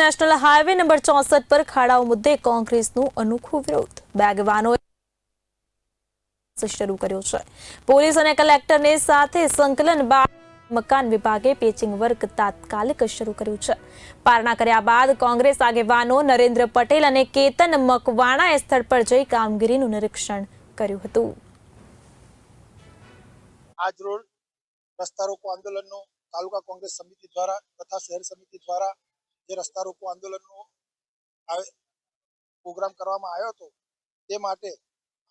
National highway number ચોસઠ પર ખાડાઓ મુદ્દે કોંગ્રેસનું અનોખો વિરોધ. બે આગેવાનોએ શરૂ કર્યો છે. પોલીસ અને કલેક્ટરને સાથે સંકલન બાદ મકાન વિભાગે પેચિંગ વર્ક તાત્કાલિક શરૂ કર્યું છે. પારણા કર્યા બાદ કોંગ્રેસ આગેવાનો નરેન્દ્ર પટેલ અને કેતન મકવાણાએ સ્થળ પર જઈ કામગીરીનું નિરીક્ષણ કર્યું હતું. આજ રોજ રસ્તા રોકો આંદોલનનો તાલુકા કોંગ્રેસ સમિતિ દ્વારા તથા શહેર સમિતિ દ્વારા જે રસ્તા રોકો આંદોલનનો પ્રોગ્રામ કરવામાં આવ્યો હતો, તે માટે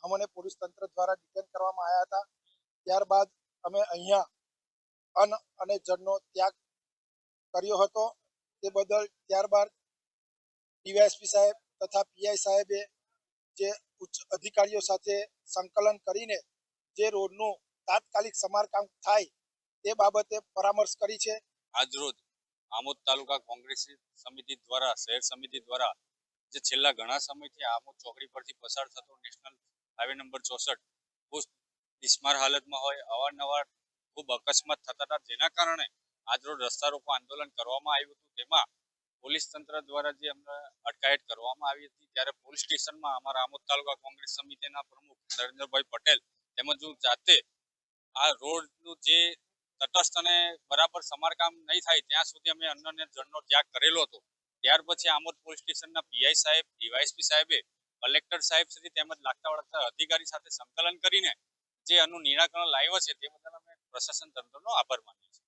અમને પોલીસ તંત્ર દ્વારા ડિટેન કરવામાં આવ્યા હતા. ત્યારબાદ અમે અહીંયા અન્ન અને જળનો ત્યાગ કર્યો હતો. તે બદલ ત્યારબાદ ડીવાયએસપી સાહેબ તથા પીઆઈ સાહેબે જે ઉચ્ચ અધિકારીઓ સાથે સંકલન કરીને જે રોડનું તાત્કાલિક સમારકામ થાય તે બાબતે પરામર્શ કરી છે. આજરોજ આમોદ તાલુકા કોંગ્રેસ સમિતિ દ્વારા, શહેર સમિતિ દ્વારા જે છેલ્લા ઘણા સમયથી આમોદ ચોકડી પરથી પસાર થતો નેશનલ હાઈવે નંબર ચોસઠ ખૂબ બિસ્માર હાલતમાં હોય, અવારનવાર ખૂબ અકસ્માત થતા હતા. જેના કારણે આજરોજ રસ્તા રોકો આંદોલન કરવામાં આવ્યું હતું. તેમાં પોલીસ તંત્ર દ્વારા જે અમને અટકાયત કરવામાં આવી હતી, ત્યારે પોલીસ સ્ટેશનમાં અમારા આમોદ તાલુકા કોંગ્રેસ સમિતિના પ્રમુખ નરેન્દ્રભાઈ પટેલ તેમજ હું જાતે આ રોડનું જે તટસ્થ અને બરાબર સમારકામ નહીં થાય ત્યાં સુધી અમે અન્ન અને જળનો ત્યાગ કરેલો હતો. ત્યાર પછી આમોદ પોલીસ સ્ટેશનના પીઆઈ સાહેબ ડીવાયસપી સાહેબે કલેક્ટર સાહેબ સુધી તેમજ લાગતા વળગતા અધિકારી સાથે સંકલન કરીને જે આનું નિરાકરણ લાવ્યો છે તે બદલ અમે પ્રશાસન તંત્રનો આભાર માનીએ છીએ.